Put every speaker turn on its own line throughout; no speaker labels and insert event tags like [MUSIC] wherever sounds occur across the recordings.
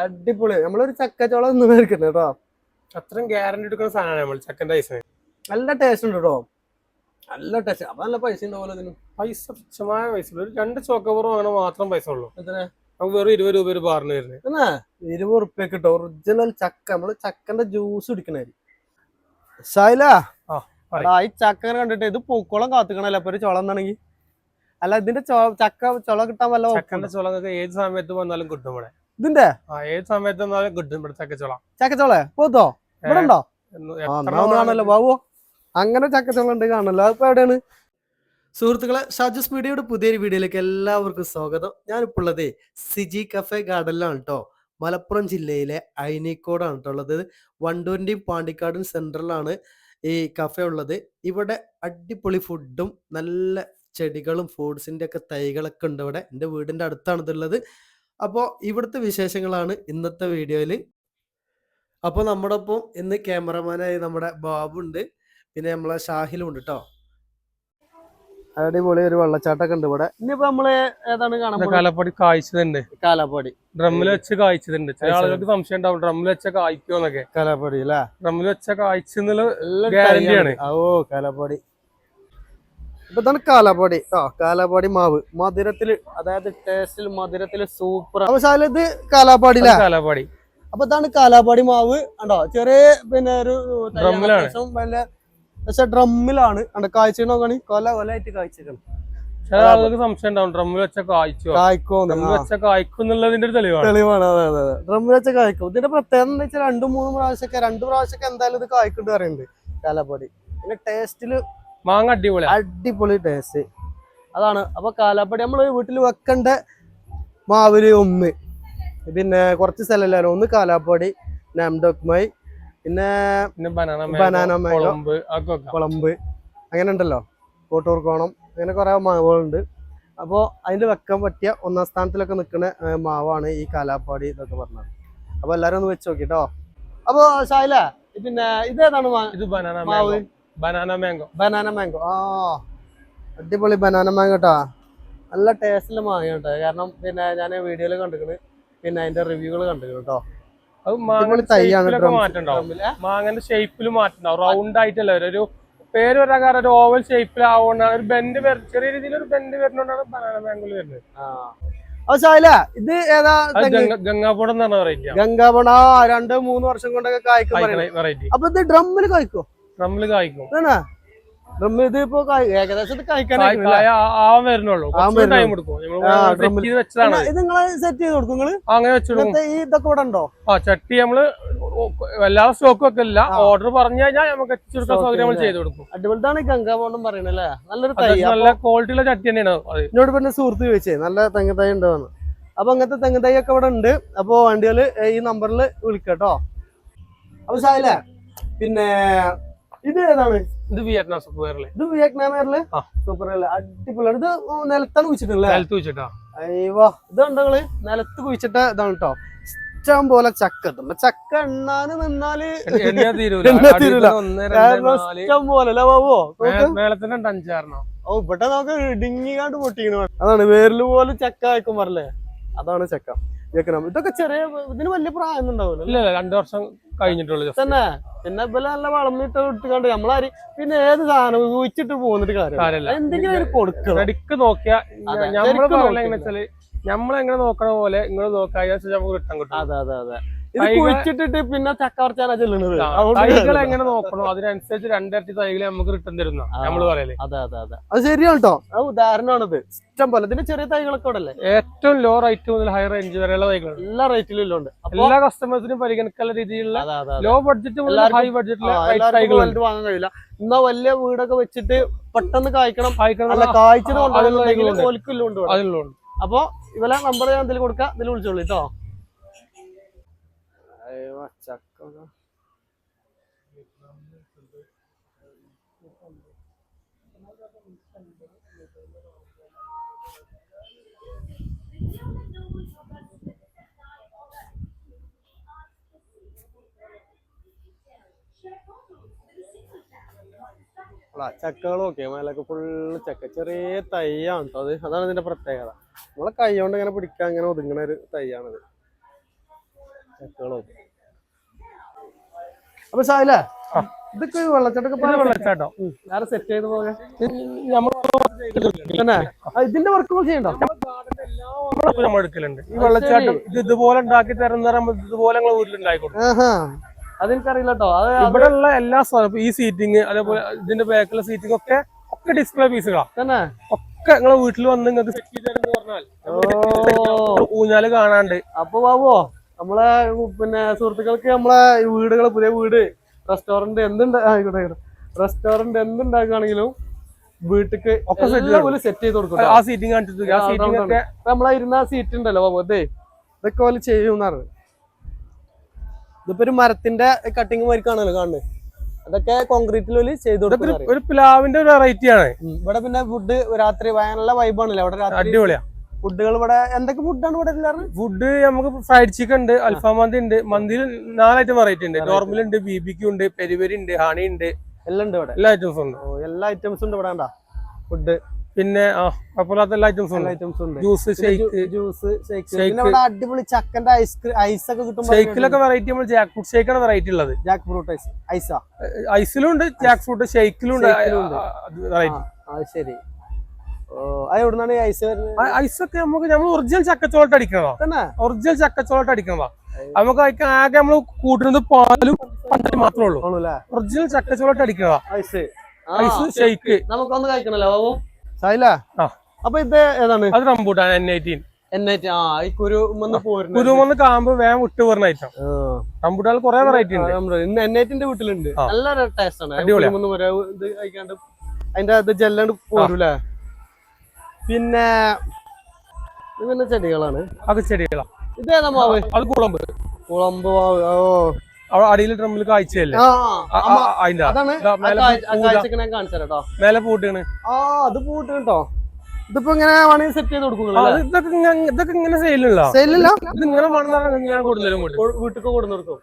അടിപൊളി. നമ്മളൊരു ചക്കച്ചോളം ഒന്നും മേടിക്കുന്നത് കേട്ടോ
അത്രയും ഗ്യാരണ്ടി എടുക്കുന്ന സാധനമാണ് നമ്മൾ ചക്കന്റെ ഐസിന്
നല്ല ടേസ്റ്റ് ഉണ്ട് കേട്ടോ നല്ല ടേസ്റ്റ് അപ്പൊ നല്ല പൈസ ഉണ്ടാവുമല്ലോ ഇതിന്?
പൈസ തുച്ഛമായ പൈസ ഒരു രണ്ട് ചോക്കപ്പുറം അങ്ങനെ മാത്രം പൈസ ഉള്ളൂ.
എത്ര
നമുക്ക് വെറും ഇരുപത് രൂപ ഒരു ബാറിന് വരുന്നത്
എന്നാ? ഇരുപത് ഉറുപ്പ്യ കിട്ടും. ഒറിജിനൽ ചക്ക. നമ്മൾ ചക്കന്റെ ജ്യൂസ് കുടിക്കണേ. ഷൈല ഈ ചക്ക കണ്ടിട്ട് ഇത് പൂക്കോളം കാത്തുക്കണല്ലോ? അപ്പൊ ഒരു ചോളം എന്നാണെങ്കിൽ അല്ല ഇതിന്റെ ചക്ക ചുള കിട്ടാൻ വല്ല
ചക്കന്റെ ചുള ഏത് സമയത്ത് വന്നാലും കിട്ടും ഇവിടെ.
ഇതിന്റെ?
ആ ഏത് സമയത്ത് വന്നാലും കിട്ടും ഇവിടെ ചക്കച്ചുള
ചക്കച്ചുള? പോത്തോ ഇവിടെ ഉണ്ടോ? കാണല്ലോ ബാബു അങ്ങനെ ചക്കച്ചുള ഉണ്ട് കാണല്ലോ അതിപ്പോ എവിടെയാണ്? സുഹൃത്തുക്കളെ ഷാജസ് മീഡിയയുടെ പുതിയൊരു വീഡിയോയിലേക്ക് എല്ലാവർക്കും സ്വാഗതം. ഞാനിപ്പോൾ ഉള്ളത് സിജി കഫേ ഗാർഡനിലാണ് കേട്ടോ മലപ്പുറം ജില്ലയിലെ ഐനിക്കോടാണ് കേട്ടോ ഉള്ളത്. വണ്ടൂരിന്റെയും പാണ്ടിക്കാടും സെൻട്രലാണ് ഈ കഫേ ഉള്ളത്. ഇവിടെ അടിപൊളി ഫുഡും നല്ല ചെടികളും ഫ്രൂട്ട്സിന്റെ ഒക്കെ തൈകളൊക്കെ ഉണ്ട് ഇവിടെ. എന്റെ വീടിന്റെ അടുത്താണ് ഇതുള്ളത് അപ്പോൾ ഇവിടുത്തെ വിശേഷങ്ങളാണ് ഇന്നത്തെ വീഡിയോയിൽ. അപ്പോൾ നമ്മുടെ ഒപ്പം ഇന്ന് ക്യാമറമാനായി നമ്മുടെ ബാബു ഉണ്ട്. പിന്നെ നമ്മളെ ഷാഹിലും ഉണ്ട് കേട്ടോ അടിപൊളി ഒരു വെള്ളച്ചാട്ടമൊക്കെ ഉണ്ട് ഇവിടെ. ഇനിയിപ്പോ നമ്മൾ ഏതാണ് കാണാൻ
കാലപ്പാടി കായ്ച്ചതുണ്ട്.
കാലപ്പാടി.
ഡ്രമ്മിൽ വെച്ച് കായ്ച്ചതുണ്ട്. ചില. ആളുകൾക്ക് സംശയം ഉണ്ടാവും ഡ്രമ്മിൽ വെച്ച കായ്ക്കോന്നൊക്കെ
കാലപ്പാടി അല്ലേ?
ഡ്രമ്മിൽ വെച്ച കായ്ച്ചെന്നുള്ള.
തൈയാണ്. ഓ കാലാപ്പാടി. ഇപ്പൊ ഇതാണ് കാലാപാടി. ആ കാലാപാടി മാവ്. മധുരത്തിൽ അതായത് ടേസ്റ്റിൽ മധുരത്തിൽ സൂപ്പർ അപ്പൊ ശാല ഇത് കാലാപാടി
കാലാപാടി.
അപ്പൊ ഇതാണ് കാലാപാടി മാവ്. ഉണ്ടോ ചെറിയ പിന്നെ ഒരു. അത്യാവശ്യം പക്ഷെ ഡ്രമ്മിലാണ്. കാഴ്ച നോക്കണി കൊല കൊലായിട്ട് കാഴ്ചക്കണം.
ആളുകൾക്ക് സംശയം ഉണ്ടാവും. ഡ്രമ്മിൽ വെച്ച കായ്ക്കോ?
കായ്ക്കോ
ഡ്രമ്മിൽ. വെച്ച കായ്ക്കും എന്നുള്ളതിന്റെ ഒരു തെളിവാണ്.
തെളിവാണ്. അതെ അതെ അതെ. ഡ്രമ്മിൽ വെച്ച കായ്ക്കും. ഇതിന്റെ പ്രത്യേകത എന്താ വെച്ചാൽ രണ്ടു മൂന്ന് പ്രാവശ്യമൊക്കെ രണ്ടു പ്രാവശ്യമൊക്കെ എന്തായാലും ഇത് കായ്ക്കുണ്ട് പറയുന്നുണ്ട്. കാലപ്പൊടി പിന്നെ ടേസ്റ്റിൽ
മാങ്ങ അടിപൊളി
അടിപൊളി ടേസ്റ്റ് അതാണ്. അപ്പൊ കാലാപ്പടി നമ്മൾ വീട്ടിൽ വെക്കണ്ട മാവിൽ ഒന്ന് പിന്നെ കുറച്ച് സ്ഥലമല്ലോ ഒന്ന് കാലാപ്പടി നാംഡോക്മൈ പിന്നെ
ബനാന. കുളമ്പ്
അങ്ങനെ ഉണ്ടല്ലോ. കോട്ടൂർക്കോണം അങ്ങനെ കുറെ മാവുകളുണ്ട്. അപ്പോൾ അതിന്റെ വെക്കാൻ പറ്റിയ ഒന്നാം സ്ഥാനത്തിലൊക്കെ നിൽക്കുന്ന മാവാണ് ഈ കാലാപ്പാടി ഇതൊക്കെ പറഞ്ഞത്. അപ്പോൾ എല്ലാവരും ഒന്ന് വെച്ച് നോക്കിട്ടോ. അപ്പോൾ ഷായില പിന്നെ ഇതേതാണ് മാവ്?
ബനാന മാംഗോ
ബനാന മാംഗോ ആ അടിപൊളി ബനാന മാംഗോ കേട്ടോ നല്ല ടേസ്റ്റിൽ മാങ്ങ കേട്ടോ കാരണം പിന്നെ ഞാൻ വീഡിയോയിൽ കണ്ടിരിക്കണ് പിന്നെ അതിന്റെ റിവ്യൂകൾ കണ്ടിരിക്കണം കേട്ടോ
അത് മാങ്ങ
തൈയാണ്
മാങ്ങന്റെ ഷേപ്പിൽ മാറ്റുണ്ടാവും റൗണ്ട് ആയിട്ടല്ല. ഒരു പേര് വരാൻ കാരണം ഒരു ഓവൽ ഷേപ്പിലാവുകൊണ്ടാണ് ഒരു ബെൻഡ് ചെറിയ രീതിയിൽ ഒരു ബെൻഡ് വരുന്നോണ്ടാണ് ബനാന മാംഗോയിൽ വരുന്നത്.
ഇത് ഏതാ
ഗംഗാപുടം
തെങ്ങ്?
ഗംഗ- എന്ന് പറഞ്ഞ വെറൈറ്റി
ഗംഗാപണ രണ്ട് മൂന്ന് വർഷം കൊണ്ടൊക്കെ കായ്ക്കും അപ്പൊ ഇത് ഡ്രമ്മിൽ കായ്ക്കോ?
നമ്മൾ കായ്ക്കും.
ഇതാണോ ഡ്രമ്മ് ഇത് ഇപ്പൊ ഏകദേശം ഇത്
വരുന്നുള്ളൂ. ടൈം. എടുക്കും. നമ്മൾ
ഇത് നിങ്ങൾ സെറ്റ് ചെയ്ത് കൊടുക്കും
നിങ്ങൾ? അങ്ങനെ വെച്ചിടും
ഇങ്ങനത്തെ ഈ ഇതൊക്കെ ഇവിടെ ഉണ്ടോ?
ആ ചട്ടി നമ്മൾ എല്ലാ സ്റ്റോക്കും ഒക്കെ ഇല്ല. ഓർഡർ പറഞ്ഞു കഴിഞ്ഞാൽ നമുക്ക്
എത്തിച്ചെടുക്കാൻ
സൗകര്യം നമ്മൾ. ചെയ്ത് കൊടുക്കും.
അടിപൊളിതാണ് ഗംഗാബോണ്ടം പറയണല്ലേ നല്ലൊരു തൈ.
നല്ല ക്വാളിറ്റിയുള്ള ചട്ടി തന്നെയാണ്
എന്നോട് പിന്നെ സുഹൃത്ത് ചോദിച്ചേ നല്ല തെങ്ങ് തൈ ഉണ്ടോന്ന്. അപ്പൊ അങ്ങനത്തെ തെങ്ങ് തൈ ഒക്കെ ഇവിടെ ഉണ്ട്. അപ്പൊ വണ്ടികൾ ഈ നമ്പറിൽ വിളിക്കട്ടോ അപ്പൊ സായില്ലേ പിന്നെ ഇത് ഏതാണ്?
ഇത് വിയറ്റ്നാം സൂപ്പർ വെയർ
ഇത് വിയറ്റ്നാം
വെയർ.
സൂപ്പർ വെയർ അടിപൊളിയാണ് ഇത് നിലത്താണ് കുഴിച്ചിട്ടുള്ളത്
നിലത്ത് കുഴിച്ചിട്ടോ.
അയ്യോ ഇത് നിങ്ങൾ? നിലത്ത് കുഴിച്ചിട്ട ഇതാണ് കേട്ടോ ഇഷ്ടം പോലെ ചക്ക ചക്ക എണ്ണാന്
നിന്നാൽ [LAUGHS]
ഇഷ്ടം പോലെ ബാബോ?
അഞ്ചാറെണ്ണം
ഓ ഇവിടെ നമുക്ക് ഇടുങ്ങിക്കാണ്ട് പൊട്ടിക്കണ അതാണ് വേരിൽ പോലെ ചക്ക പറഞ്ഞല്ലേ? അതാണ് ചക്ക. വെക്കണം ഇതൊക്കെ ചെറിയ ഇതിന് വലിയ പ്രായം ഉണ്ടാവില്ല
ഇല്ല രണ്ടു വർഷം കഴിഞ്ഞിട്ടുള്ളൂ just.
തന്നെ. പിന്നെ ഇവലെ നല്ല വളർന്നിട്ട് ഇട്ടുകൊണ്ട് നമ്മളാര് പിന്നെ ഏത് സാധനം ഊഹിച്ചിട്ട് പോകുന്നിട്ട് കാര്യം എന്തെങ്കിലും കൊടുക്കണം.
എടുക്ക് നോക്കിയാ നമ്മൾ നമ്മളെങ്ങനെ നോക്കണ പോലെ നിങ്ങൾ നോക്കാൻ നമുക്ക് റിട്ടേൺ കിട്ടും
അതെ അതെ അതെ. ഇത് കുഴിച്ചിട്ടിട്ട് പിന്നെ
ചക്കവർച്ചാണ്
ചെല്ലുന്നത്.
തൈകൾ. എങ്ങനെ നോക്കണോ? അതിനനുസരിച്ച് രണ്ടിരട്ടി തൈകളെ നമുക്ക് റിട്ടേൺ തരുന്ന. നമ്മൾ പറയൽ.
അതെ അതെ അതെ. അത് ശരിയാണ് കേട്ടോ അത് ഉദാഹരണമാണിത്. ഇഷ്ടം പോലെ. ഇതിന്റെ ചെറിയ തൈകളൊക്കെ ഇവിടെ അല്ലേ
ഏറ്റവും ലോ റേറ്റ് മുതൽ ഹൈ റേഞ്ച് വരെയുള്ള തൈകൾ
എല്ലാ റേറ്റിലും ഉണ്ട് അപ്പൊ
എല്ലാ കസ്റ്റമേഴ്സിനും പരിഗണിക്കാനുള്ള രീതിയിലുള്ള ലോ ബഡ്ജറ്റ് മുതൽ ഹൈ ബഡ്ജറ്റിലെ
വാങ്ങാൻ കഴിയില്ല. എന്നാ വലിയ വീടൊക്കെ വെച്ചിട്ട് പെട്ടെന്ന് കായ്ക്കണം.
കായ്ക്കണം
അല്ല കായ്ച്ചത്
അതിലുണ്ട്.
അപ്പൊ ഇവലെ നമ്പർ ഞാൻ എന്തെങ്കിലും കൊടുക്കാം. ഇതിൽ വിളിച്ചോളൂ കേട്ടോ ചക്കകളും ഒക്കെ മേലൊക്കെ ഫുള്ള് ചക്ക. ചെറിയ തൈയാണ് കേട്ടോ അത്. അതാണ് ഇതിന്റെ പ്രത്യേകത. നമ്മളെ കൈ കൊണ്ട് ഇങ്ങനെ പിടിക്കാൻ ഇങ്ങനെ ഒതുങ്ങണ ഒരു തൈയാണത്. അപ്പൊ
സാഹില.
ഇതൊക്കെ ഒരു
ഇത് വെള്ളച്ചാട്ടം.
വേറെ സെറ്റ് ചെയ്ത് പോകാൻ ഇതിന്റെ വർക്ക് ചെയ്യണ്ടോ?
നമ്മൾ എടുക്കലുണ്ട് ഈ വെള്ളച്ചാട്ടം. ഇത് ഇതുപോലെ ഉണ്ടാക്കി തരുന്ന ഇതുപോലെ കൊടുക്കും.
ആഹാ. അതെനിക്കറിയില്ല കേട്ടോ അത്
ഇവിടെ ഉള്ള എല്ലാ സ്ഥലവും ഈ സീറ്റിംഗ് അതേപോലെ ഇതിന്റെ ബാക്കിലെ സീറ്റിംഗ് ഒക്കെ ഒക്കെ ഡിസ്പ്ലേ പീസുകളാണ്
തന്നെ.
ഒക്കെ നിങ്ങളെ വീട്ടിൽ വന്ന് നിങ്ങൾക്ക് സെറ്റ് ചെയ്ത് തരുന്ന പറഞ്ഞാൽ
ഓ.
ഊഞ്ഞാൽ കാണാണ്ട്.
അപ്പൊ ബാബുവോ നമ്മളെ പിന്നെ സുഹൃത്തുക്കൾക്ക് നമ്മളെ വീടുകൾ പുതിയ വീട് റെസ്റ്റോറന്റ് എന്തുണ്ട് ആയിക്കോട്ടെ റെസ്റ്റോറന്റ് എന്തുണ്ടാക്കുകയാണെങ്കിലും വീട്ടിക്ക്
ഒക്കെ സെറ്റ് ചെയ്ത്
എല്ലാം സെറ്റ് ചെയ്ത് കൊടുക്കും
ആ സീറ്റിംഗ് കാണിച്ചിട്ട് ആ സീറ്റിംഗ് ഒക്കെ
നമ്മളെ ഇരുന്ന സീറ്റ് ഉണ്ടല്ലോ അതെ. ഇതൊക്കെ പോലെ ചെയ്യുന്നാണ് ഇതിപ്പോ ഒരു മരത്തിന്റെ കട്ടിങ് മാതിരിക്കാണല്ലോ കാണുന്നത്. അതൊക്കെ കോൺക്രീറ്റിൽ ചെയ്ത്
കൊടുക്കും ഒരു- ഒരു പ്ലാവിന്റെ ഒരു വെറൈറ്റി ആണ്
ഇവിടെ പിന്നെ ഫുഡ് രാത്രി വയനുള്ള വൈബാണല്ലോ അവിടെ
അടിപൊളിയാ.
ഫുഡുകൾ ഇവിടെ എന്തൊക്കെ ഫുഡാണ് ഇവിടെ എല്ലാവരും
ഫുഡ് നമുക്ക് ഫ്രൈഡ് ചിക്കൻ ഉണ്ട് അൽഫാം മന്തി ഉണ്ട് മന്തിയിൽ നാലായിട്ട് വെറൈറ്റി ഉണ്ട്. നോർമൽ ഉണ്ട് ബി ബി ക്യൂ ഉണ്ട് പെരിപെരി ഉണ്ട് ഹണി ഉണ്ട്.
എല്ലാം ഉണ്ട് ഇവിടെ.
എല്ലാ ഐറ്റംസും ഉണ്ട്.
എല്ലാ ഐറ്റംസും ഉണ്ട് ഇവിടെ ഫുഡ്.
പിന്നെ കുഴപ്പമില്ലാത്ത എല്ലാ ഐറ്റംസും ഉണ്ട്.
ഐറ്റംസും ഉണ്ട്.
ജ്യൂസ് ഷേക്ക്
ജ്യൂസ് ഷേക്ക് പിന്നെ ഇവിടെ അടിപൊളി ചക്കന്റെ ഐസ് ഐസ് ഒക്കെ കിട്ടും
ഷേക്കിലൊക്കെ വെറൈറ്റി നമ്മൾ ജാക്ക് ഫ്രൂട്ട് ഷേക്കാണ് വെറൈറ്റി ഉള്ളത്.
ജാക്ക് ഫ്രൂട്ട് ഐസ് ഐസാ
ഐസിലും ഉണ്ട് ജാക്ക് ഫ്രൂട്ട് ഷേക്കിലും ഉണ്ട്. വെറൈറ്റി
ശരി. ഓ അത് ഐസ് വരുന്നത്?
ഐസ് ഒക്കെ നമുക്ക് നമ്മൾ ഒറിജിനൽ ചക്കച്ചോളട്ട് അടിക്കണതാ. ഒറിജിനൽ ചക്കച്ചോളട്ട് അടിക്കണതാ. നമുക്ക് അതിക്ക് ആകെ നമ്മൾ കൂട്ടുന്നത് പാലും പഞ്ചാരി മാത്രമേ ഉള്ളൂ. ഒറിജിനൽ ചക്കച്ചോളട്ട് അടിക്കണതാ.
ഐസ്.
ഐസ് ഷേക്ക്
നമുക്കൊന്ന് കഴിക്കണല്ലോ ബാബു.
ആ.
അപ്പൊ ഇത് ഏതാണ്?
അത് റംബൂട്ടാണ് എൻ
ഐറ്റീൻ
കുരുമന്ന് കാമ്പ് വേഗം വിട്ട് പറഞ്ഞ ഐറ്റം റംബൂട്ടാൽ കൊറേ വെറൈറ്റി ഉണ്ട്.
എൻ ഐറ്റിന്റെ വീട്ടിലുണ്ട്. നല്ല ടേസ്റ്റ് ആണ്. അടിപൊളി അതിന്റെ അത് ജെല്ലാണ്ട് പോരൂലേ? പിന്നെ ഇതെല്ലാം ചെടികളാണ്?
അത് ചെടികളാണ്
ഇത് ഏതാ മാവ്?
അത് കുളമ്പ്.
കുളമ്പ് മാവ് ഓ.
അവിടെ അടിയിൽ ഡ്രമ്മിൽ കാഴ്ചയല്ലേ? അതിന്റെ മേലെ പൂട്ടാണ്
ആ അത് പൂട്ട് കേട്ടോ ഇതിപ്പോ ഇങ്ങനെ വേണമെങ്കിൽ സെറ്റ് ചെയ്ത് കൊടുക്കും
ഇതൊക്കെ ഇതൊക്കെ ഇങ്ങനെ സെയിലുള്ള
സെയിലില്ല
ഇത് ഇങ്ങനെ വേണമെന്നാണ് ഞാൻ
വീട്ടിൽ കൊടുക്കും.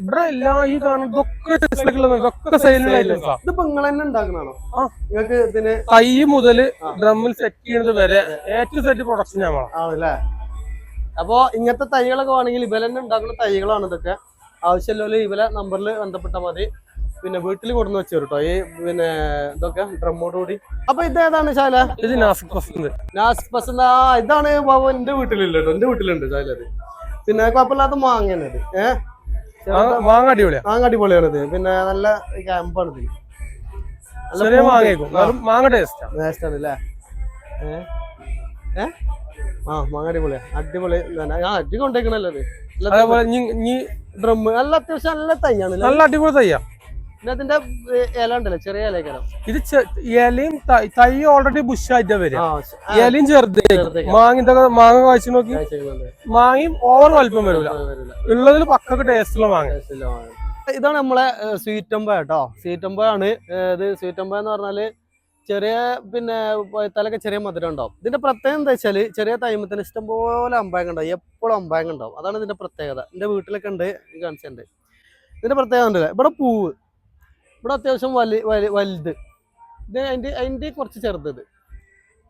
ഇവിടെ എല്ലാ ഈ കാണുന്നതൊക്കെ ടെസ്റ്റിലുള്ള ഇതൊക്കെ സെയിലുള്ള ഐറ്റംസാ
ഇതിപ്പോ നിങ്ങൾ തന്നെ ഉണ്ടാക്കണാണോ നിങ്ങൾക്ക് ഇതിന്
തൈ മുതൽ ഡ്രമ്മിൽ സെറ്റ് ചെയ്യുന്നത് വരെ ഏറ്റവും സെറ്റ് പ്രൊഡക്ഷൻ ഞാൻ
ആണല്ലേ? അപ്പോ ഇങ്ങനത്തെ തൈകളൊക്കെ വേണമെങ്കിൽ ഇവലെന്നെ ഉണ്ടാക്കുന്ന തൈകളാണ് ഇതൊക്കെ. ആവശ്യമില്ല ഇവലെ നമ്പറിൽ ബന്ധപ്പെട്ട മതി. പിന്നെ വീട്ടിൽ കൊടുന്ന് വെച്ചു കേട്ടോ ഈ പിന്നെ ഇതൊക്കെ ഡ്രമ്മോട് കൂടി. അപ്പൊ ഇത് ഏതാണ് ശാല?
ഇത് നാസിക് പസന്ത്
നാസിക് പസന്ത് ആ ഇതാണ് ബാബു എന്റെ വീട്ടിലില്ല കേട്ടോ എന്റെ വീട്ടിലുണ്ട് ശാല അത്. പിന്നെ കുഴപ്പമില്ലാത്ത മാങ്ങനത് ഏഹ്
മാങ്ങ അടിപൊളിയാ.
മാങ്ങ അടിപൊളിയാണിത് പിന്നെ നല്ല ക്യാമ്പാണ് ഇത്. നല്ല
ചെറിയ. മാങ്ങ ടേസ്റ്റാ
ആണ് അല്ലേ ആ മാങ്ങ അടിപൊളിയാ. അടിപൊളി. ആ അടി കൊണ്ടേക്കണല്ലോ
അതേപോലെ
നല്ല അത്യാവശ്യം നല്ല തയ്യാണ്
നല്ല അടിപൊളി തയ്യാ
അതിന്റെ ഇല ഉണ്ടല്ലോ ചെറിയ ഇലക്കണം
ഇത് ഇലയും തൈ- ഓൾറെഡി ബുഷായിട്ടാ വരിക. ഇലയും ചെറുത്
മാങ്ങിന്റെ
മാങ്ങ കാഴ്ച നോക്കി. മാങ്ങയും ഓവർ വലിപ്പം
വരില്ല.
ഉള്ളതിൽ പക്കൊക്കെ ടേസ്റ്റുള്ള മാങ്ങ.
ഇതാണ് നമ്മളെ സ്വീറ്റമ്പ കേട്ടോ സ്വീറ്റമ്പ ആണ് ഇത് ഇത് സ്വീറ്റമ്പ എന്ന് പറഞ്ഞാൽ ചെറിയ പിന്നെ തലൊക്കെ ചെറിയ മധുരം ഉണ്ടാവും. ഇതിന്റെ പ്രത്യേകത എന്താ വെച്ചാൽ ചെറിയ തൈമത്തിന് ഇഷ്ടംപോലെ അമ്പായങ്ങ ഉണ്ടാവും. എപ്പോഴും അമ്പായങ്ങ ഉണ്ടാവും. അതാണ് ഇതിന്റെ പ്രത്യേകത. എന്റെ വീട്ടിലൊക്കെ ഉണ്ട് കാണിച്ചിട്ടുണ്ട് ഇതിന്റെ പ്രത്യേകത ഉണ്ടല്ലേ ഇവിടെ പൂവ്. ഇവിടെ അത്യാവശ്യം വലി വലി- വലുത്. ഇത് അതിന്റെ അതിന്റെ കുറച്ച് ചെറുത്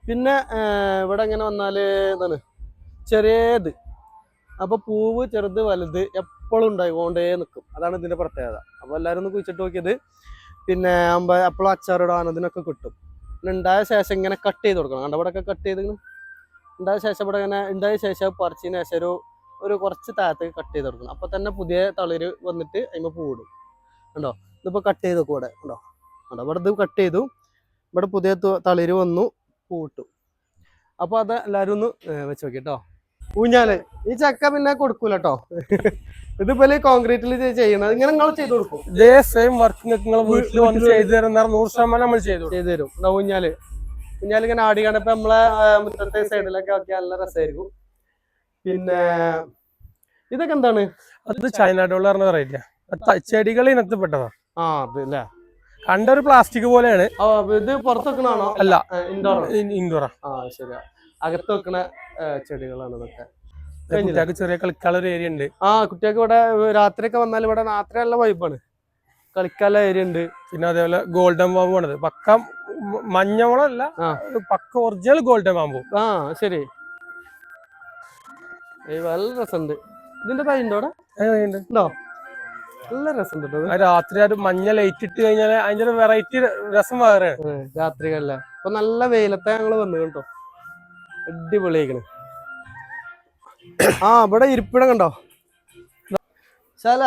പിന്നെ ഇവിടെ എങ്ങനെ വന്നാൽ എന്താണ് ചെറിയത്. അപ്പോൾ പൂവ് ചെറുത് വലുത് എപ്പോഴും ഉണ്ടായി കൊണ്ടേ നിൽക്കും അതാണ് ഇതിന്റെ പ്രത്യേകത. അപ്പോൾ എല്ലാവരും ഒന്ന് കുഴിച്ചിട്ട് നോക്കിയത്. പിന്നെ അമ്പ എപ്പോഴും അച്ചാറിടാൻ ഇതിനൊക്കെ കിട്ടും. പിന്നെ ഉണ്ടായ ശേഷം ഇങ്ങനെ കട്ട് ചെയ്ത് കൊടുക്കണം. കണ്ട കട്ട് ചെയ്ത് ഉണ്ടായ ശേഷം ഇവിടെ ഇങ്ങനെ ഉണ്ടായ ശേഷം പറിച്ചതിന് ശേഷം ഒരു ഒരു കുറച്ച് താഴത്തേക്ക് കട്ട് ചെയ്ത് കൊടുക്കണം. അപ്പോൾ തന്നെ പുതിയ തളിര് വന്നിട്ട് അതിന് പൂവിടും. കണ്ടോ ഇതിപ്പോ കട്ട് ചെയ്ത് കൂടെ കണ്ടോ കണ്ടോ ഇവിടെ ഇത് കട്ട് ചെയ്തു. ഇവിടെ പുതിയ തളിര് വന്നു പൂട്ടു അപ്പൊ അത് എല്ലാവരും ഒന്ന് വെച്ച് നോക്കി കേട്ടോ ഊഞ്ഞാൽ. ഈ ചക്ക പിന്നെ കൊടുക്കൂല കേട്ടോ [LAUGHS] ഇതിപ്പോലെ കോൺക്രീറ്റിൽ ചെയ്യണത് ഇങ്ങനെ നിങ്ങൾ ചെയ്ത് കൊടുക്കും.
ഇതേ സെയിം വർക്ക് നിങ്ങൾ വീട്ടിൽ വന്ന് ചെയ്തു തരുന്ന നൂറ് ശതമാനം നമ്മൾ ചെയ്തു
ചെയ്തു തരും. ഊഞ്ഞാൽ. ഊഞ്ഞാൽ ഇങ്ങനെ ആടി കണ്ടപ്പോ നമ്മളെ മുറ്റത്തെ സൈഡിലൊക്കെ ആക്കി നല്ല രസമായിരിക്കും പിന്നെ ഇതൊക്കെ എന്താണ്?
അത് ചൈന ഡോളർ പറഞ്ഞ വെറൈറ്റിയാ ചെടികൾ ഇനത്തിൽപ്പെട്ടതാ.
ആ അതല്ലേ? അല്ലേ
കണ്ട ഒരു പ്ലാസ്റ്റിക് പോലെയാണ്.
ഇത് പുറത്ത് വെക്കണാണോ
അല്ല.
ഇൻഡോർ
ഇൻഡോറാ
ആ. ശരിയാ. അകത്ത് വെക്കണ ചെടികളാണ് ഇതൊക്കെ.
കുട്ടികൾക്ക് ചെറിയ കളിക്കാനുള്ള ഏരിയ ഉണ്ട്.
ആ കുട്ടികൾക്ക് ഇവിടെ രാത്രിയൊക്കെ വന്നാൽ ഇവിടെ രാത്രി നല്ല വൈബാണ് കളിക്കാനുള്ള ഏരിയ ഉണ്ട്.
പിന്നെ അതേപോലെ ഗോൾഡൻ ബാമ്പു ആണത് പക്ക മഞ്ഞവളല്ല പക്ക ഒറിജിനൽ ഗോൾഡൻ ബാമ്പു
ആ ശരി. നല്ല രസമുണ്ട്. ഇതിന്റെ തൈ ഉണ്ടോ അവിടെ. ഉണ്ടോ? നല്ല രസം കേട്ടോ
ആ രാത്രി ആ മഞ്ഞ ലൈറ്റ് ഇട്ട് കഴിഞ്ഞാൽ അതിന്റെ ഒരു വെറൈറ്റി രസം വേറെ
രാത്രികളിലെ. ഇപ്പൊ നല്ല വെയിലത്തെ ഞങ്ങൾ വന്നു കേട്ടോ അടിപൊളിയായിക്കണ്. ആ ഇവിടെ ഇരിപ്പിടം കണ്ടോ? ശാല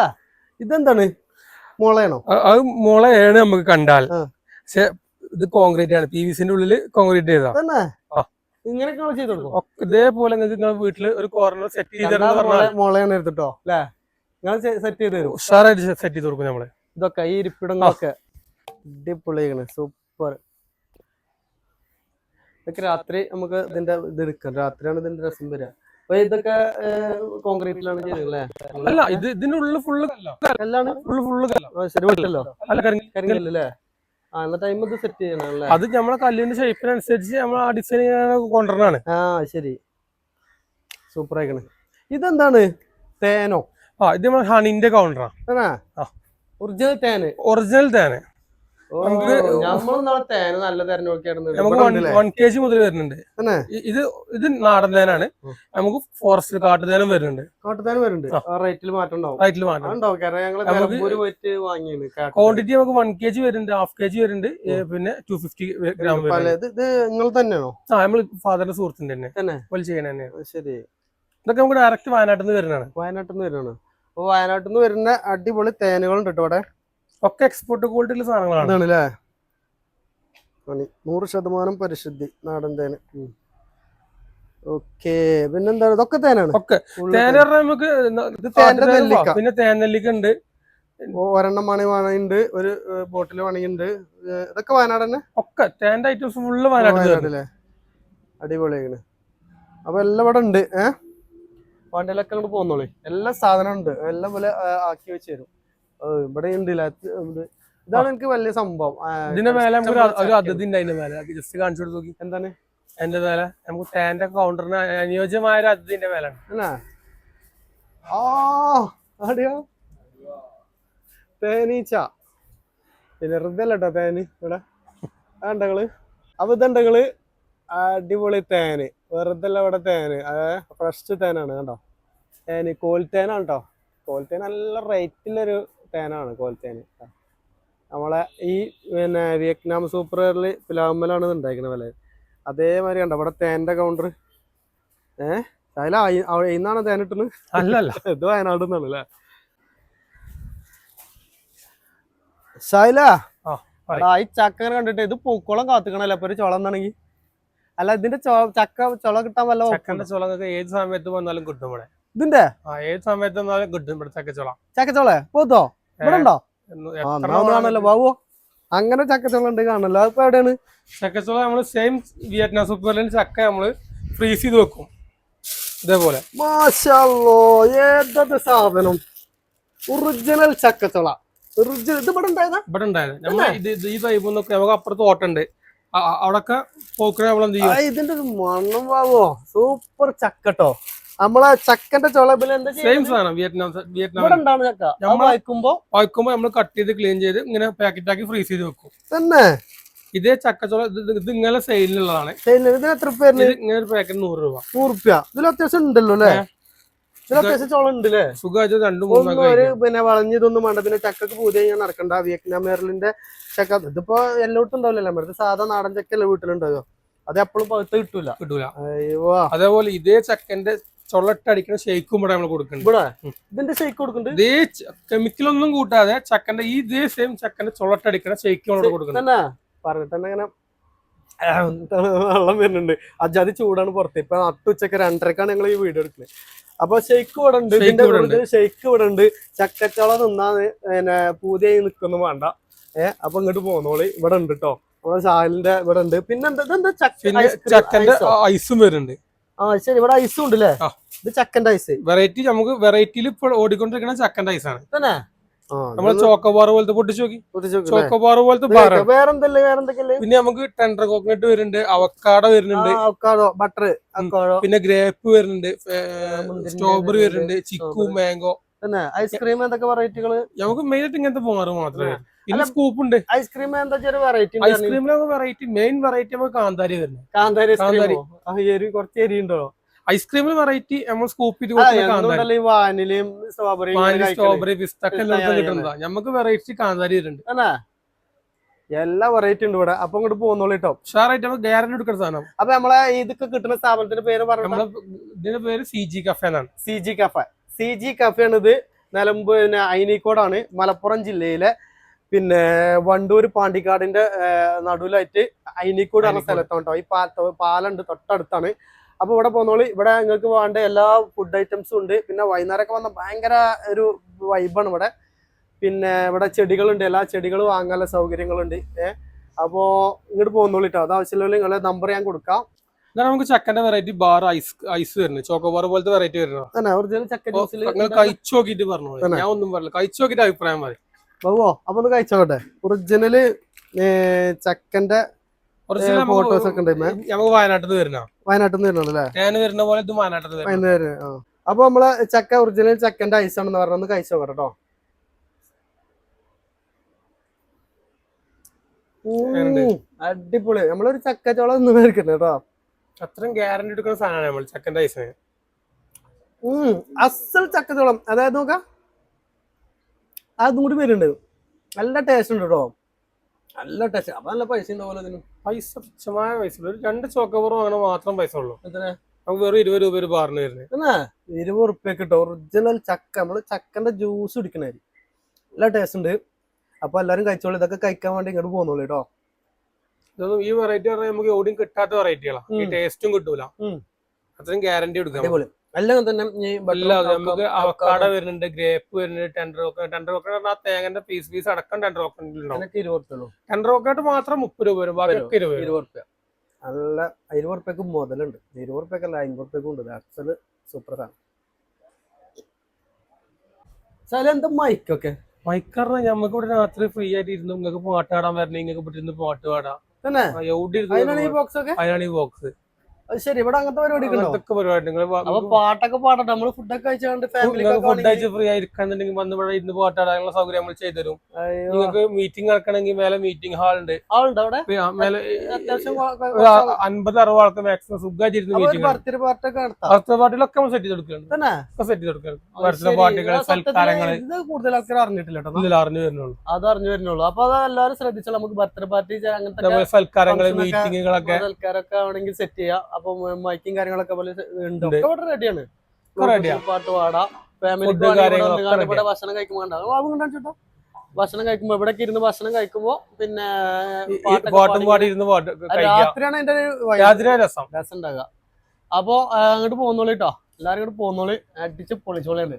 ഇതെന്താണ്? മുളയാണോ?
അത് മുളയാണ് നമുക്ക് കണ്ടാൽ. പക്ഷെ ഇത് കോൺക്രീറ്റ് ആണ്. പി വി സിന്റെ ഉള്ളിൽ കോൺക്രീറ്റ് ചെയ്താ.
ഇങ്ങനെയൊക്കെ ചെയ്ത് കൊടുക്കും
ഒക്കെ ഇതേപോലെ നിങ്ങൾക്ക് നിങ്ങളുടെ വീട്ടിൽ ഒരു കോർണർ സെറ്റ് ചെയ്തിട്ട് പറഞ്ഞാൽ
മുളയാണ് എടുത്തിട്ടോ അല്ലേ? നിങ്ങൾ സെറ്റ് ചെയ്ത് തരും.
ഉഷാറായിട്ട് സെറ്റ് ചെയ്ത് കൊടുക്കും നമ്മൾ.
ഇതൊക്കെ ഈ ഇരിപ്പിടങ്ങളൊക്കെ അടിപൊളിയാണ് സൂപ്പർ ഇതൊക്കെ രാത്രി നമുക്ക് ഇതിന്റെ ഇത് എടുക്കാം. രാത്രിയാണ് ഇതിന്റെ രസം വരിക. അപ്പൊ ഇതൊക്കെ കോൺക്രീറ്റിലാണ് ചെയ്തത് അല്ലേ
ഇത് ഇതിന്റെ ഉള്ളിൽ ഫുള്ള്
കല്ലാണ്?
ഫുള്ള് ഫുള്ള് കല്ല
ശരി ആ എന്നാ ടൈം ഇത് സെറ്റ്
അത് നമ്മളെ കല്ലിന്റെ ഷേപ്പിനനുസരിച്ച് നമ്മൾ ആ ഡിസൈൻ കൊണ്ടുവരണാണ്
ആ ശരി. സൂപ്പർ ആയിക്കണ്. ഇതെന്താണ്? തേനോ?
ഇത് നമ്മളെ ഹണിന്റെ കൗണ്ടറാണ്.
ഒറിജിനൽ തേന്.
ഒറിജിനൽ തേന്. നമുക്ക് വൺ കെ ജി മുതൽ വരുന്നുണ്ട്? ഇത് ഇത് നാടൻ തേനാണ്. നമുക്ക് ഫോറസ്റ്റ് കാട്ടുതേനും വരുന്നുണ്ട്.
കാട്ടുതേന് വരുന്നുണ്ട്. റേറ്റിൽ മാറ്റം
റേറ്റിൽ മാറ്റം. ക്വാണ്ടിറ്റി നമുക്ക് വൺ കെ ജി വരുന്നുണ്ട് ഹാഫ് കെ ജി വരുന്നുണ്ട് പിന്നെ ടു ഫിഫ്റ്റി ഗ്രാം
നിങ്ങൾ തന്നെയാണോ?
ആ നമ്മൾ ഫാദറിന്റെ സുഹൃത്തിന്റെ തന്നെ.
തന്നെ?
പോലെ ചെയ്യണ തന്നെയാണ്.
ശരി.
ഇതൊക്കെ നമുക്ക് ഡയറക്റ്റ് വയനാട്ടിൽ നിന്ന് വരുന്നതാണ്.
വയനാട്ടിൽ നിന്ന് വരുന്നതാണ്. അപ്പൊ വയനാട്ടിൽ നിന്ന് വരുന്ന അടിപൊളി തേനുകളുണ്ട് കേട്ടോ ഇവിടെ
ഒക്കെ എക്സ്പോർട്ട് ക്വാളിറ്റി സാധനങ്ങളാണ്.
ഇതാണ് അല്ലേ മണി നൂറ് ശതമാനം പരിശുദ്ധി നാടൻ തേന്. ഓക്കെ പിന്നെന്താണ്? ഇതൊക്കെ തേനാണ്?
ഒക്കെ. പറഞ്ഞാൽ നമുക്ക്
നെല്ലിക്ക.
പിന്നെ തേൻ നെല്ലിക്ക ഉണ്ട്.
ഒരെണ്ണം മണി വണയുണ്ട് ഒരു ബോട്ടിൽ മണിയുണ്ട് ഏഹ് ഇതൊക്കെ വയനാട് തന്നെ?
ഒക്കെ. തേന്റെ ഐറ്റംസ് ഫുള്ള്
വയനാട് അടിപൊളിയാണ്. അപ്പൊ എല്ലാം ഇവിടെ ഉണ്ട് ഏഹ് വണ്ടിയിലൊക്കെ അങ്ങോട്ട് പോകുന്നോളി എല്ലാ സാധനം ഉണ്ട് എല്ലാം പോലെ ആക്കി വെച്ച് തരും ഇവിടെ ഉണ്ട് ഇതാണ് എനിക്ക് വലിയ സംഭവം. ആ,
ഇതിന്റെ മേലെ നമുക്ക് ഒരു
ഇഷ്ടംപോലെ
ഒരു
ചക്കയാണ്.
അതിഥി ഉണ്ട് അതിന്റെ മേലെ. ജസ്റ്റ് കാണിച്ചു കൊടുത്ത് നോക്കി.
എന്താണ്?
എന്റെ മേലെ നമുക്ക് ഫാന്റെ കൗണ്ടറിന് അനുയോജ്യമായ ഒരു അതിഥിന്റെ മേലാണ്
തേനീച്ച. പിന്നെ ഹൃദയല്ല കേട്ടോ തേന് ഇവിടെ. അതുണ്ടങ്ങൾ അപ്പൊ ഇതുണ്ടങ്ങൾ അടിപൊളി തേന്. വെറുതെ അല്ല ഇവിടെ തേന്. ഫ്രഷ് തേനാണ് കണ്ടോ? തേന് കോൽത്തേനാണ് കേട്ടോ കോൽത്തേൻ നല്ല റേറ്റിലൊരു തേനാണ് കോൽത്തേന്. നമ്മളെ ഈ പിന്നെ വിയറ്റ്നാം സൂപ്പർ എയറിൽ പിലാമ്പലാണ് ഇത് ഉണ്ടായിരിക്കുന്നത് വില അതേമാതിരി കണ്ടോ ഇവിടെ തേന്റെ കൗണ്ടർ ഏഹ് അതിൽ ഇന്നാണ് തേൻ കിട്ടുന്നത്
അല്ലല്ല. [LAUGHS]
ഇത് വയനാട് നിന്നാണ് അല്ലേ
ആ.
ഈ ചക്ക കണ്ടിട്ട് ഇത് പൂക്കോളം കാത്തുക്കണല്ലോ? അപ്പൊ ഒരു ചോളം എന്നാണെങ്കിൽ അല്ല ഇതിന്റെ ചക്ക ചുള കിട്ടാൻ വല്ല
ചക്കന്റെ ഏത് സമയത്ത് വന്നാലും കിട്ടും ഇവിടെ.
ഇതിന്റെ?
ആ ഏത് സമയത്ത് വന്നാലും കിട്ടും ഇവിടെ ചക്കച്ചുള.
ചക്കച്ചോള? പോത്തോ? ഇവിടെ ഉണ്ടോ? കാണല്ലോ ബാബു അങ്ങനെ ചക്കച്ചോള ഉണ്ട് കാണല്ലോ അതിപ്പോ എവിടെയാണ്?
ചക്കച്ചുള നമ്മൾ സെയിം വിയറ്റ്നാം സൂപ്പറിൽ ചക്ക നമ്മൾ ഫ്രീസ് ചെയ്ത് വെക്കും. ഇതേപോലെ.
മാഷല്ലോ ഏതൊക്കെ സാധനം? ഒറിജിനൽ ചക്കച്ചോള. ഒറിജിനൽ ഇത് ഇവിടെ ഉണ്ടായതാ?
ഇവിടെ ഉണ്ടായത്. നമ്മൾ ഇത് ഈ ടൈപ്പ് നമുക്ക് അപ്പുറത്ത് ഓട്ടുണ്ട്. അവിടൊക്കെ ചെയ്യും
ആ, ഇതിന്റെ ഒരു മണം ബാബോ സൂപ്പർ ചക്കട്ടോ. നമ്മളെ ചക്കന്റെ
സെയിം? സാധനം വിയറ്റ്നാം വിയറ്റ്നാം
നമ്മൾ
നമ്മൾ കട്ട് ചെയ്ത് ക്ലീൻ ചെയ്ത് ഇങ്ങനെ പാക്കറ്റ് ആക്കി ഫ്രീസ് ചെയ്ത് വെക്കും.
തന്നെ?
ഇതേ ചക്കച്ചോള ഇത് ഇങ്ങനെ സെയിലിനുള്ളതാണ്
ഇതിന് എത്ര പേര്
ഇങ്ങനെ ഒരു പാക്കറ്റ് നൂറ് രൂപ.
നൂറ് രൂപ ഇതിൽ അത്യാവശ്യം ഉണ്ടല്ലോ അല്ലേ?
സുഖമായിട്ട് രണ്ടു
ഒരു പിന്നെ വളഞ്ഞതൊന്നും വേണ്ട. പിന്നെ ചക്കക്ക് പൂജ ഞാൻ നടക്കണ്ട. വിയറ്റ്നാം മേറലിന്റെ ചക്ക ഇതിപ്പോ എല്ലായിടത്തും ഉണ്ടാവില്ലല്ലോ. നമ്മുടെ സാധാ നാടൻ ചക്കല്ലേ വീട്ടിലുണ്ടാവോ അത് എപ്പോഴും പഴുത്ത് കിട്ടൂല.
കിട്ടൂല.
അയ്യോ.
അതേപോലെ ഇതേ ചക്കന്റെ ചൊള്ളട്ടടിക്കുന്ന ഷെയ്ക്കും ഇവിടെ നമ്മൾ കൊടുക്കുന്നുണ്ട്.
ഇവിടെ. ഇതിന്റെ ഷെയ്ക്ക് കൊടുക്കുന്നുണ്ട്?
ഇതേ കെമിക്കലൊന്നും കൂട്ടാതെ ചക്കന്റെ ഈ ഇതേ സെയിം ചക്കന്റെ ചൊള്ളട്ടടിക്കുന്ന ഷെയ്ക്കും നമ്മൾ കൊടുക്കുന്നുണ്ട്.
പറഞ്ഞിട്ട് തന്നെ എന്താണ് വെള്ളം വരുന്നുണ്ട്. അജാതി ചൂടാണ് പുറത്ത്. ഇപ്പൊ നട്ടുച്ചക്ക് രണ്ടരക്കാണ് ഞങ്ങൾ ഈ വീഡിയോ എടുക്കുന്നത് അപ്പൊ ഷെയ്ക്ക് ഇവിടെ ഉണ്ട് ഇതിന്റെ ഷെയ്ക്ക് ഇവിടെ ഉണ്ട് ചക്കച്ചോള തിന്നാന്ന് പിന്നെ പൂതിയായി നിൽക്കൊന്നും വേണ്ട. ഏഹ് അപ്പൊ ഇങ്ങോട്ട് പോന്നോളി. ഇവിടെ ഉണ്ട് കേട്ടോ നമ്മുടെ ചായലിന്റെ ഇവിടെ ഉണ്ട്. പിന്നെ എന്താ ഇതെന്താ ചക്ക
പിന്നെ ചക്കന്റെ ഐസും? വരുന്നുണ്ട്.
ആ ശരി ഇവിടെ ഐസും ഉണ്ട് അല്ലേ ഇത് ചക്കന്റെ ഐസ്.
വെറൈറ്റി നമുക്ക് വെറൈറ്റിയിൽ ഇപ്പോൾ ഓടിക്കൊണ്ടിരിക്കുന്ന ചക്കന്റെ ഐസാണ്
തന്നെ?
നമ്മൾ ചോക്കോബാർ പോലത്തെ പൊട്ടിച്ച് നോക്കി. ചോക്കോബാർ പോലത്തെ ബാറാണ്.
വേറെന്തല്ലേ വേറെന്തൊക്കെയല്ലേ
പിന്നെ നമുക്ക് ടെൻഡർ കോക്കനട്ട് വരുന്നുണ്ട് അവക്കാട വരുന്നുണ്ട്.
അവക്കാടോ ബട്ടർ
പിന്നെ ഗ്രേപ്പ് വരുന്നുണ്ട് സ്ട്രോബെറി
വരുന്നുണ്ട്,
ചിക്കു മാംഗോ
ഐസ്ക്രീം എന്തൊക്കെ വെറൈറ്റികൾ
നമുക്ക് മെയിൻ ആയിട്ട് ഇങ്ങനത്തെ പോകാറ് മാത്രമേ സ്കൂപ്പ് ഉണ്ട്.
ഐസ്ക്രീം എന്താ ചെറിയ വെറൈറ്റി
ഐസ്ക്രീമിൽ നമുക്ക് വെറൈറ്റി മെയിൻ വെറൈറ്റി നമുക്ക് കാന്താരി തന്നെ.
കാന്താരി
കാന്താരി.
എരി കുറച്ച് എരി ഉണ്ടോ?
ഐസ്ക്രീമിൽ വെറൈറ്റി നമ്മൾ സ്കൂപ്പ് ചെയ്ത്
വാനിലയും സ്ട്രോബെറിയും
വാനില സ്ട്രോബെറി പിസ്തക്ക എല്ലാവർക്കും
ഇഷ്ടമായി
കിട്ടുന്നതാ നമുക്ക് വെറൈറ്റി കാന്താരി
തരുന്നുണ്ട്. എല്ലാ വെറൈറ്റി ഉണ്ട് ഇവിടെ. അപ്പൊ ഇങ്ങോട്ട് പോകുന്നോളൂ കേട്ടോ
ഉഷാറായിട്ട് നമുക്ക് ഗ്യാരണ്ടി എടുക്കുന്ന സാധനം.
അപ്പൊ നമ്മളെ ഇതൊക്കെ കിട്ടുന്ന സ്ഥാപനത്തിന്റെ പേര് പറഞ്ഞു
നമ്മളെ ഇതിന്റെ പേര് സി ജി കഫേ എന്നാണ്.
C G cafe C G cafe ആണ് ഇത് നിലമ്പ് പിന്നെ അയിനിക്കോടാണ്. മലപ്പുറം ജില്ലയിലെ പിന്നെ വണ്ടൂർ പാണ്ടിക്കാടിന്റെ നടുവിലായിട്ട് അയിനിക്കൂട് എന്ന സ്ഥലത്തോട്ടോ ഈ പാ പാലുണ്ട് തൊട്ടടുത്താണ്. അപ്പൊ ഇവിടെ പോന്നോളി ഇവിടെ നിങ്ങൾക്ക് വേണ്ട എല്ലാ ഫുഡ് ഐറ്റംസും ഉണ്ട്. പിന്നെ വൈകുന്നേരമൊക്കെ വന്ന ഭയങ്കര ഒരു വൈബാണ് ഇവിടെ. പിന്നെ ഇവിടെ ചെടികളുണ്ട്. എല്ലാ ചെടികളും വാങ്ങാനുള്ള സൗകര്യങ്ങളുണ്ട്. ഏഹ് അപ്പോ ഇങ്ങോട്ട് പോന്നോളിട്ടോ അത് ആവശ്യമില്ല നിങ്ങളെ നമ്പർ ഞാൻ കൊടുക്കാം.
ഇതാണ് നമുക്ക് ചക്കന്റെ വെറൈറ്റി ബാർ ഐസ് ഐസ് വരുന്നത് ചോക്കോബാർ പോലത്തെ വെറൈറ്റി വരുന്നത് കഴിച്ചു നോക്കിയിട്ട് പറഞ്ഞോളൂ. ഞാൻ ഒന്നും പറഞ്ഞില്ല. കഴിച്ചു നോക്കിയിട്ട് അഭിപ്രായം പറയും.
ബാബുവോ അപ്പൊ ഒന്ന് കഴിച്ചോട്ടെ. ഒറിജിനൽ ചക്കന്റെ ഫോട്ടോസ് ഒക്കെ.
നമുക്ക് വയനാട്ടിൽ നിന്ന് വരുന്ന
വയനാട്ടിൽ നിന്ന്
ഞാൻ വരുന്ന പോലെ ഇത് വയനാട്ടിൽ നിന്ന്
അപ്പൊ നമ്മളെ ചക്ക ഒറിജിനൽ ചക്കന്റെ ഐസ് ആണെന്ന് പറഞ്ഞ ഒന്ന് കഴിച്ചു നോക്കട്ടെ കേട്ടോ? അടിപൊളി. നമ്മളൊരു ചക്കച്ചോളം ഒന്നും കേട്ടോ.
അത്രയും ഗ്യാരണ്ടി എടുക്കുന്ന സാധനമാണ് നമ്മൾ ചക്കന്റെ ഐസിന്
ഉം, അസൽ ചക്കച്ചോളം. അതായത് നോക്കാം. അതും കൂടി വരുന്നുണ്ട്. നല്ല ടേസ്റ്റ് ഉണ്ട് കേട്ടോ നല്ല ടേസ്റ്റ് അപ്പൊ നല്ല പൈസ ഉണ്ടാവുമല്ലോ അതിന്
പൈസ തുച്ഛമായ പൈസ ഒരു രണ്ട് ചോക്കോബർ വാങ്ങണ മാത്രം പൈസ ഉള്ളൂ.
എത്ര
നമുക്ക് വെറും ഇരുപത് രൂപ ഒരു ബാറിന് വരുന്നത്
എന്നാ? ഇരുപത് റുപ്യ കിട്ടും ഒറിജിനൽ ചക്ക. നമ്മൾ ചക്കന്റെ ജ്യൂസ് കുടിക്കണ നല്ല ടേസ്റ്റ് ഉണ്ട്. അപ്പൊ എല്ലാരും കഴിച്ചോളൂ. ഇതൊക്കെ കഴിക്കാൻ വേണ്ടി ഇങ്ങോട്ട് പോകുന്നുള്ളൂ കേട്ടോ
ഇതൊന്നും ഈ വെറൈറ്റി പറഞ്ഞാൽ നമുക്ക് എവിടെയും കിട്ടാത്ത വെറൈറ്റികളാണ് ടേസ്റ്റും കിട്ടൂല. അത്രയും ഗ്യാരണ്ടി എടുക്കാം
എല്ലാം തന്നെ
എല്ലാം നമുക്ക് അവക്കാട വരുന്നുണ്ട് ഗ്രേപ്പ് വരുന്നുണ്ട് ടെൻഡർ റോക്ക് ടെൻഡർ റോക്ക് ആ തേങ്ങന്റെ പീസ് പീസ് അടക്കം ടെൻഡർ
ഉള്ളൂ.
ടെൻഡർ റോക്കായിട്ട് മാത്രം മുപ്പത് രൂപ വരും ബാക്കിയൊക്കെ ഇരുപത് രൂപ
ഇരുപത് ഉറുപ്പ്യ നല്ല ഇരുപത് റുപ്യക്ക് മുതലുണ്ട്. ഇരുപത് റുപ്യക്കല്ല അമ്പത് റുപ്യക്കും ഉണ്ട്. അക്സൽ സൂപ്പർ സാധനം എന്താ മൈക്കൊക്കെ
മൈക്കറിന് ഞമ്മക്ക് ഇവിടെ രാത്രി ഫ്രീ ആയിട്ട് ഇരുന്ന് നിങ്ങൾക്ക് പാട്ട് പാടാൻ വരണേ നിങ്ങൾക്ക് ഇവിടെ ഇരുന്ന് പാട്ട് പാടാം.
അതിനാണ് ഈ ബോക്സ് ശരി ഇവിടെ അങ്ങനത്തെ പരിപാടി ഉണ്ടോ?
അങ്ങനത്തെ പരിപാടി നിങ്ങൾ
അപ്പൊ പാട്ടൊക്കെ പാടട്ടെ നമ്മൾ ഫുഡൊക്കെ കഴിച്ചാണ്ട്
ഫുഡ് കഴിച്ച് ഫ്രീ ആയിരിക്കാന്നുണ്ടെങ്കിൽ വന്ന് ഇവിടെ ഇരുന്ന് സൗകര്യം നമ്മൾ ചെയ്തുതരും നിങ്ങൾക്ക് മീറ്റിംഗ് നടക്കണമെങ്കിൽ മേലെ മീറ്റിംഗ് ഹാൾ ഉണ്ട്. മേലെ അൻപത് അറുപത് ആൾക്ക് മാക്സിമം സുഖമായിട്ട് ഇരുന്ന്
അപ്പൊ ഒരു
മീറ്റിംഗ്
ബർത്ത്ഡേ
പാർട്ടിയിലൊക്കെ നമ്മൾ സെറ്റ് ചെയ്ത് ഒക്കെ സെറ്റ് ചെയ്ത് കൊടുക്കുന്നുണ്ട്
അത്
ബർത്ത്ഡേ. പാർട്ടികൾ
ഇത് കൂടുതൽ ആൾക്കാർ അറിഞ്ഞിട്ടില്ല കേട്ടോ.
അറിഞ്ഞു വരുന്നുള്ളൂ.
അത് അറിഞ്ഞു വരുന്നുള്ളൂ. അപ്പൊ അത് എല്ലാവരും ശ്രദ്ധിച്ചാൽ നമുക്ക് ബർത്ത്ഡേ പാർട്ടി അങ്ങനത്തെ സൽക്കാരങ്ങൾ
മീറ്റിങ്ങുകളൊക്കെ
ആൾക്കാരൊക്കെ ആണെങ്കിൽ സെറ്റ് ചെയ്യാം. അപ്പൊ മൈക്കും കാര്യങ്ങളൊക്കെ പോലെ ഉണ്ട്. ഇവിടെ റെഡിയാണ് പാട്ട് പാടാം ഫാമിലി ഇവിടെ ഭക്ഷണം കഴിക്കുമ്പോൾ ചേട്ടാ ഭക്ഷണം കഴിക്കുമ്പോ ഇവിടെ ഇരുന്ന് ഭക്ഷണം കഴിക്കുമ്പോ പിന്നെ
പാട്ടും
പാടി
ഇരുന്ന് പാട്ട്
രാത്രിയാണ് അതിന്റെ.
രാത്രി രസം.
രസം ഉണ്ടാകുക അപ്പൊ അങ്ങോട്ട് പോകുന്നോളി കേട്ടോ എല്ലാരും ഇങ്ങോട്ട് പോകുന്നോളി അടിച്ച് പൊളിച്ചോളിയാണ്.